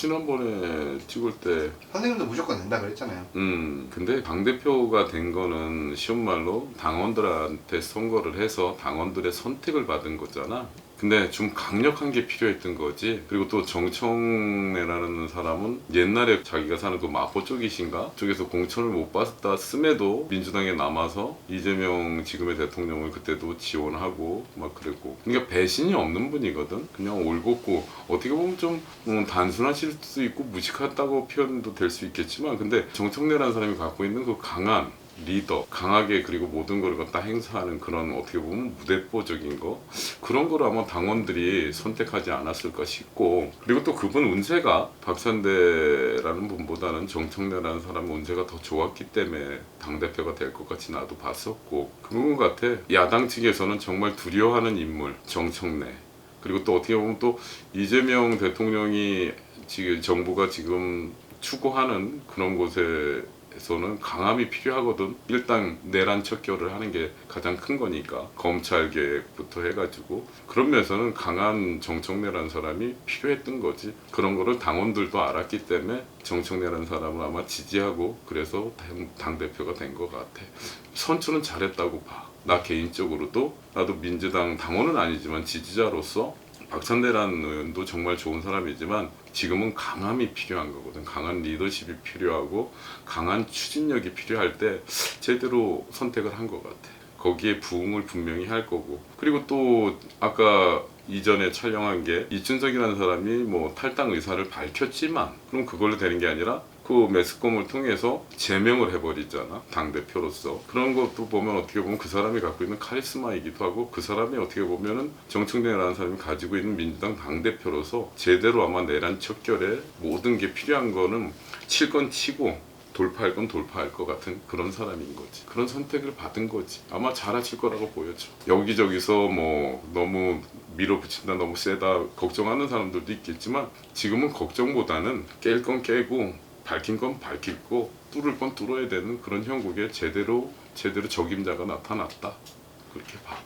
지난번에 찍을 때 선생님도 무조건 된다 그랬잖아요. 음, 근데 당 대표가 된 거는 쉬운 말로 당원들한테 선거를 해서 당원들의 선택을 받은 거잖아. 근데 좀 강력한 게 필요했던 거지. 그리고 또 정청래라는 사람은 옛날에 자기가 사는 그 마포 쪽이신가? 쪽에서 공천을 못 받았다 씀에도 민주당에 남아서 이재명 지금의 대통령을 그때도 지원하고 막 그랬고. 그러니까 배신이 없는 분이거든. 그냥 올곧고 어떻게 보면 좀 음, 단순하실 수도 있고 무식하다고 표현도 될 수 있겠지만 근데 정청래라는 사람이 갖고 있는 그 강한 리더, 강하게 그리고 모든 걸 갖다 행사하는 그런 어떻게 보면 무대뽀적인 거? 그런 걸 아마 당원들이 선택하지 않았을까 싶고. 그리고 또 그분 운세가 박찬대라는 분보다는 정청래라는 사람 운세가 더 좋았기 때문에 당대표가 될 것 같이 나도 봤었고. 그런 것 같아. 야당 측에서는 정말 두려워하는 인물 정청래. 그리고 또 어떻게 보면 또 이재명 대통령이 지금 정부가 지금 추구하는 그런 곳 에서는 강함이 필요하거든. 일단 내란 척결을 하는 게 가장 큰 거니까 검찰 개혁부터 해가지고 그런 면에서는 강한 정청래라는 사람이 필요했던 거지. 그런 거를 당원들도 알았기 때문에 정청래라는 사람을 아마 지지하고 그래서 당 대표가 된 것 같아. 선출은 잘했다고 봐. 나 개인적으로도 나도 민주당 당원은 아니지만 지지자로서 박찬대라는 의원도 정말 좋은 사람이지만 지금은 강함이 필요한 거거든. 강한 리더십이 필요하고 강한 추진력이 필요할 때 제대로 선택을 한 것 같아. 거기에 부응을 분명히 할 거고. 그리고 또 아까 이전에 촬영한 게 이춘석이라는 사람이 뭐 탈당 의사를 밝혔지만 그럼 그걸로 되는 게 아니라 그 매스컴을 통해서 제명을 해버리잖아 당 대표로서 그런 것도 보면 어떻게 보면 그 사람이 갖고 있는 카리스마이기도 하고 그 사람이 어떻게 보면은 정청래라는 사람이 가지고 있는 민주당 당 대표로서 제대로 아마 내란 척결에 모든 게 필요한 거는 칠 건 치고 돌파할 건 돌파할 것 같은 그런 사람인 거지. 그런 선택을 받은 거지. 아마 잘하실 거라고 보여져. 여기저기서 뭐 너무 밀어붙인다, 너무 세다 걱정하는 사람들도 있겠지만 지금은 걱정보다는 깰 건 깨고 밝힌 건 밝히고 뚫을 건 뚫어야 되는 그런 형국에 제대로 제대로 적임자가 나타났다. 그렇게 봐.